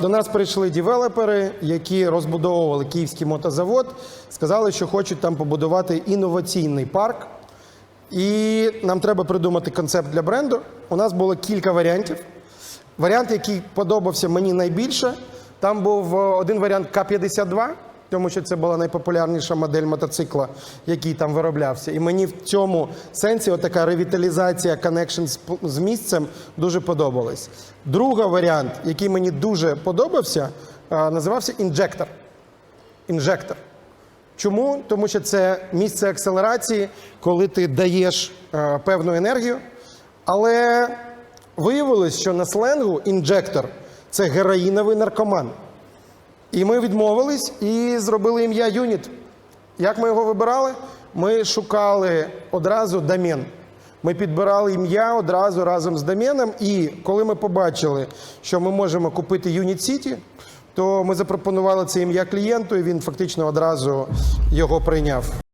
До нас прийшли девелопери, які розбудовували київський мотозавод, сказали, що хочуть там побудувати інноваційний парк. І нам треба придумати концепт для бренду. У нас було кілька варіантів. Варіант, який подобався мені найбільше, там був е, один варіант К-52, тому що це була найпопулярніша модель мотоцикла, який там вироблявся. І мені в цьому сенсі отака ревіталізація коннекшн з, місцем дуже подобалась. Другий варіант, який мені дуже подобався, е, називався інжектор. Інжектор. Чому? Тому що це місце акселерації, коли ти даєш е, певну енергію. Але виявилось, що на сленгу інжектор це героїновий наркоман. І ми відмовились і зробили ім'я Юніт. Як ми його вибирали? Ми шукали одразу домен. Ми підбирали ім'я одразу разом з доменом. І коли ми побачили, що ми можемо купити Юніт Сіті, то ми запропонували це ім'я клієнту, і він фактично одразу його прийняв.